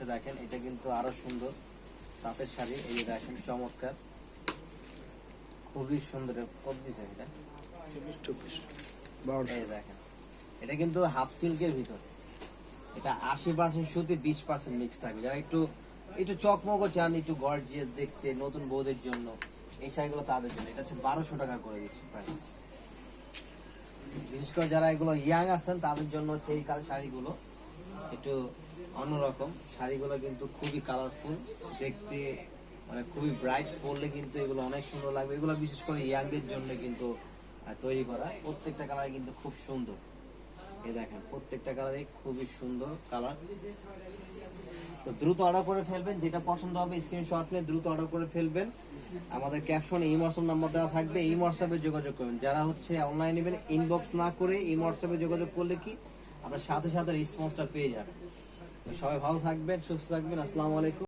হচ্ছে দেখেন এটা কিন্তু আরও সুন্দর। তাঁতের শাড়ি এই যে দেখেন চমৎকার। খুবই সুন্দর কত দিছে এটা চব্বিশ চব্বিশ। এই দেখেন এটা কিন্তু হাফ সিল্কের ভিতর। এটা আশি পার্সেন্ট সুতি বিশ পার্সেন্ট মিক্স থাকবে। যারা একটু একটু চকমকো চান একটু গর্জিয়াস দেখতে নতুন বউদের জন্য এই শাড়িগুলো তাদের জন্য। এটা হচ্ছে বারোশো টাকা করে দিচ্ছি প্রায় বিশেষ করে যারা এগুলো ইয়াং আছেন তাদের জন্য হচ্ছে এই কাল শাড়িগুলো। একটু অন্যরকম। শাড়িগুলো কিন্তু খুবই কালারফুল দেখতে মানে খুবই ব্রাইট পরলে কিন্তু এগুলো অনেক সুন্দর লাগবে। এগুলো বিশেষ করে ইয়াংদের জন্য কিন্তু তৈরি করা। প্রত্যেকটা কালার কিন্তু খুব সুন্দর। এই দেখেন, প্রত্যেকটা কালারে খুবই সুন্দর কালার তো দ্রুত অর্ডার করে ফেলবেন, যেটা পছন্দ হবে স্ক্রিনশট নিয়ে দ্রুত অর্ডার করে ফেলবেন। আমাদের ক্যাপশনে এই হোয়াটসঅ্যাপ নাম্বার দেওয়া থাকবে। এই হোয়াটসঅ্যাপে যোগাযোগ করবেন যারা হচ্ছে অনলাইন নেবেন ইনবক্স না করে এই হোয়াটসঅ্যাপে যোগাযোগ করলে কি আপনার সাথে সাথে রেসপন্সটা পেয়ে যাবেন সবাই ভালো থাকবেন সুস্থ থাকবেন আসসালামু আলাইকুম।